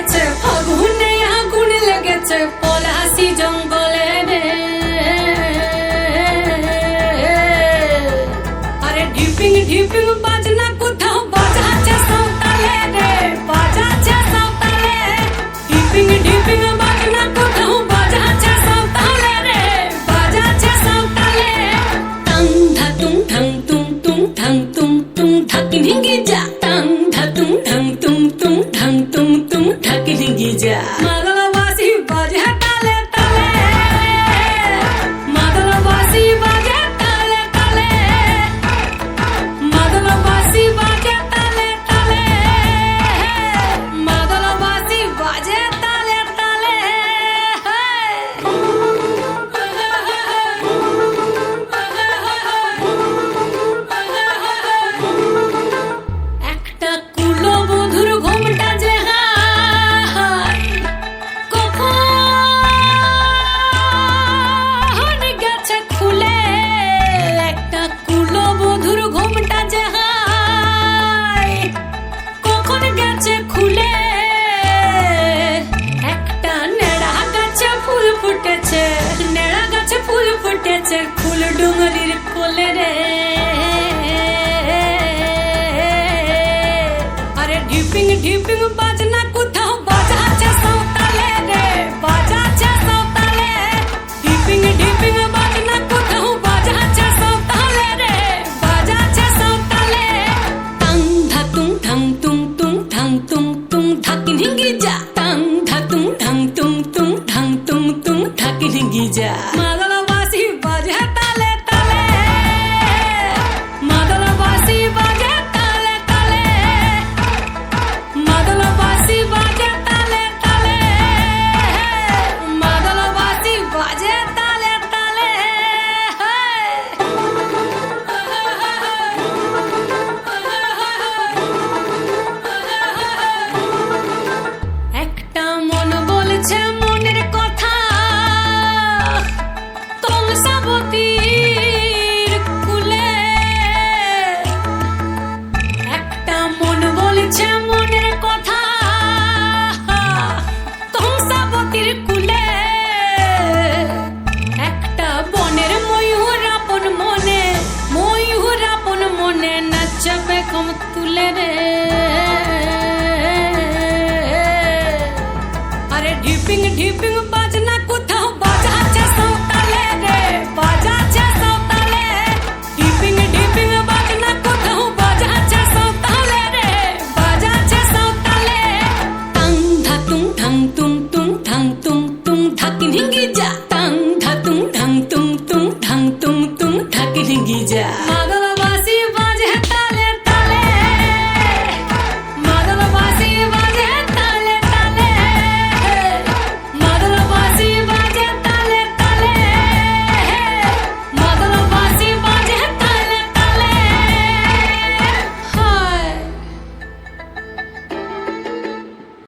ফুটেছে ফাগুনে আগুন লেগেছে, পলাশি জঙ্গলে আরে ঢিপিং ঢিপিং বাজনা কোথাও বাজাচ্ছে সাঁওতালে রে, বাজাচ্ছে সাঁওতালে। ঢিপিং ঢিপিং বাজনা কোথাও বাজাচ্ছে সাঁওতালে রে, বাজাচ্ছে সাঁওতালে। টাং ধা তুং ঠাং তুং তুং ঠাং তুং তুং ঠাকি ভিঙ্গি যা। টাং ধা তুং ঠাং তুং তুং ঠাং তুং তুং ঠাকি ভিঙ্গি ফুল ডুঙরির কোলে রে আরে ঢিপিং ঢিপিং বাজ gideceğim.